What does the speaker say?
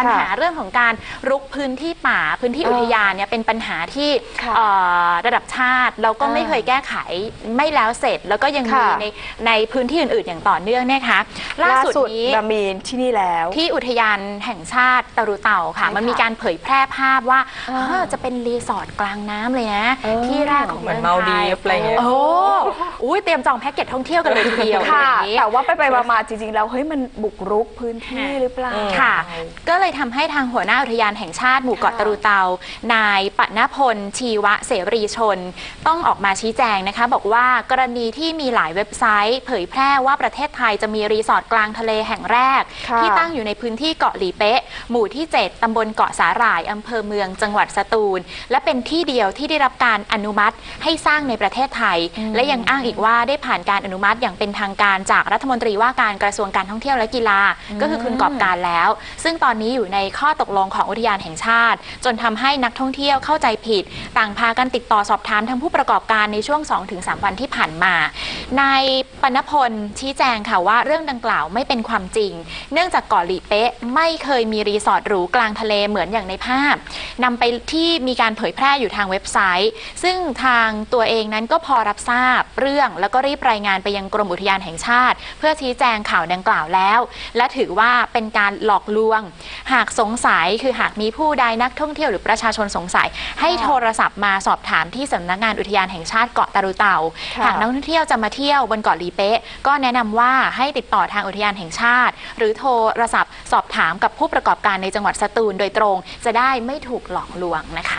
ปัญหาเรื่องของการรุกพื้นที่ป่าพื้นที่เอออุทยานเนี่ยเป็นปัญหาที่ค่ะเอ่อระดับชาติแล้วก็อ่าไม่เคยแก้ไขไม่แล้วเสร็จ แล้วก็ยังมีค่ะ ในในพื้นที่อื่น ๆ อย่างต่อเนื่องเนี่ยค่ะล่าสุดนี้เรามีนที่นี่แล้ว ที่อุทยานแห่งชาติตะรุเต่าค่ะ ใช่ค่ะมันมีการเผยแพร่ภาพว่าอ่าเออจะเป็นรีสอร์ทกลางน้ำเลยนะ เออ ที่แรกของเหมือนงไทยมาดีฟอะไรเงี้ย โอ้ อุ้ยเตรียมจองแพ็กเกจท่องเที่ยวกันเลยทีเดียวค่ะ อย่างนี้ แต่ว่าไปไปๆมาๆจริงๆแล้วเฮ้ยมันบุกรุกพื้นที่หรือเปล่าอืมค่ะ ก็เลยทำให้ทางหัวหน้าอุทยานแห่งชาติหมู่เกาะค่ะตะรุเตา นายปณพล ชีวะเสรีชน ต้องออกมาชี้แจงนะคะ บอกว่ากรณีที่มีหลายเว็บไซต์ เผยแพร่ว่าประเทศไทยจะมีรีสอร์ทกลางทะเลแห่งแรก ค่ะ ที่ตั้งอยู่ในพื้นที่เกาะหลีเป๊ะ หมู่ที่ 7ตำบลเกาะสาหร่ายอำเภอเมืองจังหวัดสตูล และเป็นที่เดียวที่ได้รับการอนุมัติให้สร้างในประเทศไทย และยังอ้างอีกว่าได้ผ่านการอนุมัติอย่างเป็นทางการจากรัฐมนตรีว่าการกระทรวงการท่องเที่ยวและกีฬา ก็คือคุณกอบการแล้ว ซึ่งตอนนี้อยู่ในข้อตกลงของอุทยานแห่งชาติ จนทำให้นักท่องเที่ยวเข้าใจผิด ต่างพากันติดต่อสอบถามทางผู้ประกอบการในช่วง 2-3 วันที่ผ่านมานายปณพลชี้แจงค่ะว่าเรื่องดังกล่าวไม่เป็นความจริง เนื่องจากเกาะหลีเป๊ะไม่เคยมีรีสอร์ทหรูกลางทะเลเหมือนอย่างในภาพนำไปที่มีการเผยแพร่อยู่ทางเว็บไซต์ ซึ่งทางตัวเองนั้นก็พอรับทราบเรื่องแล้วก็รีบรายงานไปยังกรมอุทยานแห่งชาติ เพื่อชี้แจงข่าวดังกล่าวแล้ว และถือว่าเป็นการหลอกลวง หากสงสัยคือหากมีผู้ใดนักท่องเที่ยวหรือประชาชนสงสัย ให้โทรศัพท์มาสอบถามที่สำนักงานอุทยานแห่งชาติเกาะตารุเต่าค่ะหากนักท่องเที่ยวจะมาเที่ยวบนเกาะลีเป๊ะก็แนะนำว่าให้ติดต่อทางอุทยานแห่งชาติ หรือโทรศัพท์ สอบถามกับผู้ประกอบการในจังหวัดสตูลโดยตรง จะได้ไม่ถูกหลอกลวงนะคะ